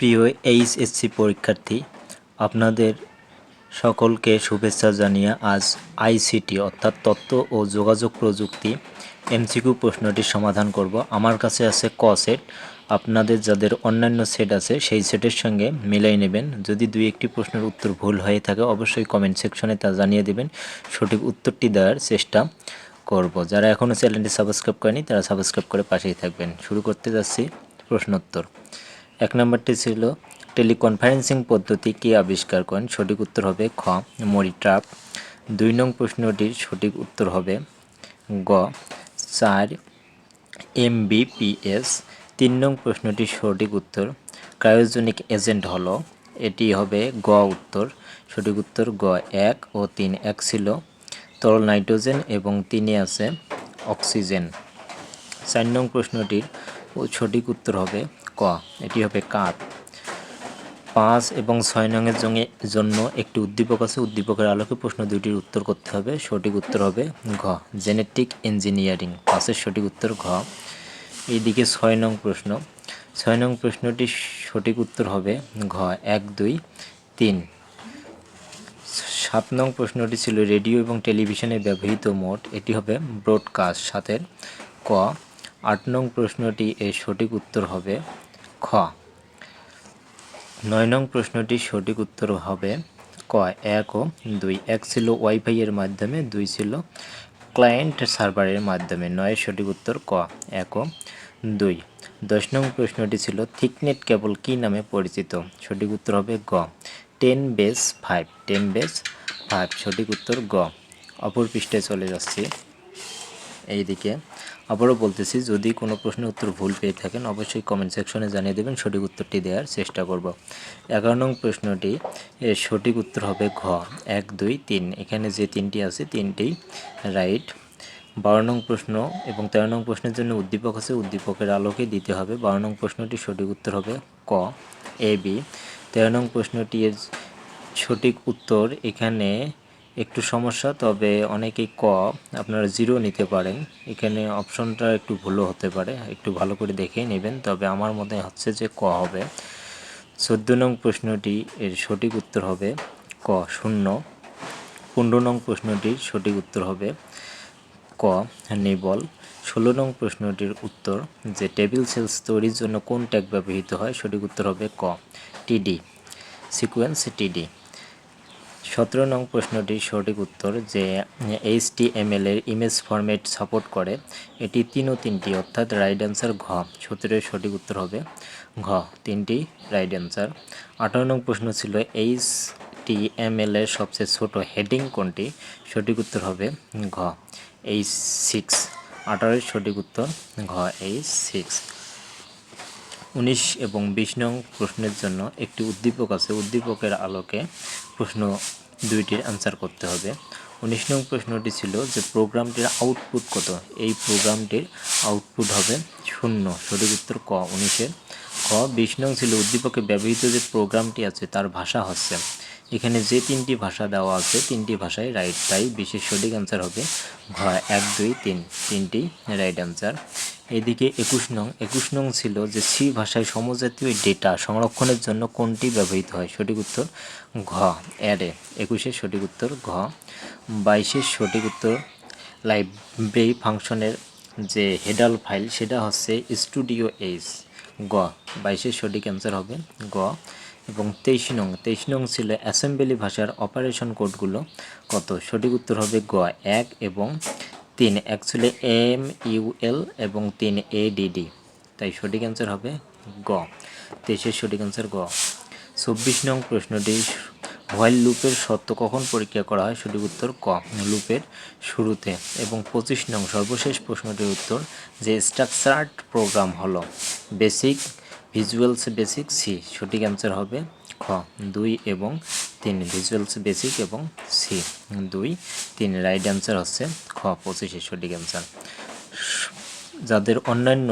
প্রিয় এইচএসসি পরীক্ষার্থী, আপনাদের সকলকে শুভেচ্ছা জানিয়ে আজ আইসিটি, অর্থাৎ তথ্য ও যোগাযোগ প্রযুক্তি এমসিকিউ প্রশ্নটির সমাধান করব। আমার কাছে আছে ক সেট। আপনাদের যাদের অন্যান্য সেট আছে, সেই সেটের সঙ্গে মিলাই নেবেন। যদি দুই একটি প্রশ্নের উত্তর ভুল হয়ে থাকে, অবশ্যই কমেন্ট সেকশনে তা জানিয়ে দেবেন। সঠিক উত্তরটি দেওয়ার চেষ্টা করব। যারা এখনও চ্যানেলটি সাবস্ক্রাইব করেনি তারা সাবস্ক্রাইব করে পাশেই থাকবেন। শুরু করতে যাচ্ছি প্রশ্নোত্তর। এক নম্বরটি ছিল টেলিকনফারেন্সিং পদ্ধতি কে আবিষ্কার করেন? সঠিক উত্তর হবে খ মরিট্রাপ দুই নং প্রশ্নটির সঠিক উত্তর হবে গ, চার এমবিপিএস। তিন নং প্রশ্নটির সঠিক উত্তর, ক্রায়োজেনিক এজেন্ট হলো। এটি হবে গ উত্তর। সঠিক উত্তর গ এক ও তিন এক ছিল। তরল নাইট্রোজেন এবং তিনে আছে অক্সিজেন। চার নং প্রশ্নটির সঠিক উত্তর হবে ক, এটি হবে কাপ পাঁচ এবং ছয় নংয়ের জন্য জন্য একটি উদ্দীপক আছে। উদ্দীপকের আলোকে প্রশ্ন দুইটির উত্তর করতে হবে। সঠিক উত্তর হবে ঘ জেনেটিক ইঞ্জিনিয়ারিং পাঁচের সঠিক উত্তর ঘ। এইদিকে ছয় নং প্রশ্ন। ছয় নং প্রশ্নটির সঠিক উত্তর হবে ঘ, এক, দুই, তিন। সাত নং প্রশ্নটি ছিল রেডিও এবং টেলিভিশনে ব্যবহৃত মোট। এটি হবে ব্রডকাস্ট। সাতের ক, আট নং প্রশ্নটি এর সঠিক উত্তর হবে খ। নয় নং প্রশ্নটির সঠিক উত্তর হবে ক, এক ও দুই। এক ছিল ওয়াইফাই এর মাধ্যমে, দুই ছিল ক্লায়েন্ট সার্ভারের মাধ্যমে। নয়ের সঠিক উত্তর ক, এক ও দুই। দশ নং প্রশ্নটি ছিল থিকনেট কেবল কী নামে পরিচিত? সঠিক উত্তর হবে গ, ten base five. Ten base five, সঠিক উত্তর গ। অপর পৃষ্ঠায় চলে যাচ্ছি। এইদিকে আবারও বলতেছি, যদি কোনো প্রশ্নের উত্তর ভুল পেয়ে থাকেন, অবশ্যই কমেন্ট সেকশনে জানিয়ে দেবেন, সঠিক উত্তরটি দেওয়ার চেষ্টা করব। এগারো নং প্রশ্নটি এর সঠিক উত্তর হবে ঘ। এক, দুই, তিন। এখানে যে তিনটি আছে, তিনটি রাইট বারো নং প্রশ্ন এবং তেরো নং প্রশ্নের জন্য উদ্দীপক আছে, উদ্দীপকের আলোকে দিতে হবে। বারো নং প্রশ্নটি সঠিক উত্তর হবে ক, এ, বি। তেরো নং প্রশ্নটি এর সঠিক উত্তর এখানে একটু সমস্যা, তবে অনেকেই ক, আপনারা জিরো নিতে পারেন। এখানে অপশনটা একটু ভুলও হতে পারে, একটু ভালো করে দেখে নেবেন। তবে আমার মনে হচ্ছে যে ক হবে। চোদ্দ নং প্রশ্নটি এর সঠিক উত্তর হবে ক, শূন্য। পনেরো নং প্রশ্নটির সঠিক উত্তর হবে ক নিবল ষোলো নং প্রশ্নটির উত্তর যে টেবিল সেলস তৈরির জন্য কোন ট্যাগ ব্যবহৃত হয়, সঠিক উত্তর হবে ক। টিডি সিকোয়েন্স টিডি সতেরো নং প্রশ্নটির সঠিক উত্তর যে এইচ এর ইমেজ ফরম্যাট সাপোর্ট করে, এটি তিন ও তিনটি, অর্থাৎ রাইট অ্যান্সার ঘ। সতেরোর সঠিক উত্তর হবে ঘ, তিনটি রাইট অ্যান্সার আঠারো নং প্রশ্ন ছিল এইচ এর সবচেয়ে ছোট হেডিং কোনটি? সঠিক উত্তর হবে ঘ এইচ সিক্স আঠারোর সঠিক উত্তর ঘ এইচ সিক্স উনিশ এবং বিশ নং প্রশ্নের জন্য একটি উদ্দীপক আছে। উদ্দীপকের আলোকে প্রশ্ন দুইটির অ্যান্সার করতে হবে। উনিশ নং প্রশ্নটি ছিল যে প্রোগ্রামটির আউটপুট কত? এই প্রোগ্রামটির আউটপুট হবে শূন্য। সঠিক উত্তর ক উনিশের খ, বিশ নং ছিল উদ্দীপকে ব্যবহৃত যে প্রোগ্রামটি আছে তার ভাষা হচ্ছে। এখানে যে তিনটি ভাষা দেওয়া আছে, তিনটি ভাষায় রাইট তাই বিশেষ সঠিক অ্যান্সার হবে ঘ, এক, দুই, তিন। তিনটি রাইট অ্যান্সার এদিকে একুশ নং একুশ নং ছিল যে সি ভাষায় সমজাতীয় ডেটা সংরক্ষণের জন্য কোনটি ব্যবহৃত হয়? সঠিক উত্তর ঘ অ্যারে একুশের সঠিক উত্তর ঘ, বাইশের সঠিক উত্তর লাইব্রেরি ফাংশনের যে হেডাল ফাইল সেটা হচ্ছে স্টুডিও এইচ গ, বাইশের সঠিক অ্যান্সার হবে গ, এবং তেইশ নং তেইশ নং ছিল অ্যাসেম্বলি ভাষার অপারেশন কোডগুলো কত? সঠিক উত্তর হবে গ, এক এবং তিন অ্যাকচুয়ালি এম ইউএল এবং তিন এডিডি তাই সঠিক অ্যান্সার হবে গ। তেইশের সঠিক অ্যান্সার গ। চব্বিশ নং প্রশ্নটি হোয়াইল লুপের সত্য কখন পরীক্ষা করা হয় সঠিক উত্তর ক। লুপের শুরুতে এবং পঁচিশ নং সর্বশেষ প্রশ্নটির উত্তর যে স্ট্রাকচার্ড প্রোগ্রাম হলো বেসিক ভিজুয়ালস বেসিক সি সঠিক অ্যান্সার হবে খ। দুই এবং তিন ভিজুয়ালস বেসিক এবং সি দুই, তিন রাইট অ্যান্সার হচ্ছে খ পঁচিশের সঠিক অ্যান্সার। যাদের অন্যান্য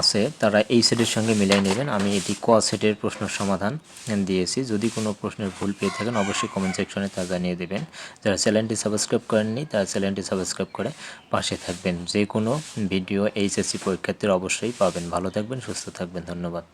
আছে, তারা এই সেটের সঙ্গে মিলাই নেবেন। আমি এটি ক সেটের প্রশ্ন সমাধান দিয়েছি। যদি কোনো প্রশ্নের ভুল পেয়ে থাকেন, অবশ্যই কমেন্ট সেকশনে তা জানিয়ে দেবেন। যারা চ্যানেলটি সাবস্ক্রাইব করেননি, তারা চ্যানেলটি সাবস্ক্রাইব করে পাশে থাকবেন। যে কোনো ভিডিও এইচএসসি পরীক্ষার্থীরা অবশ্যই পাবেন। ভালো থাকবেন, সুস্থ থাকবেন। ধন্যবাদ।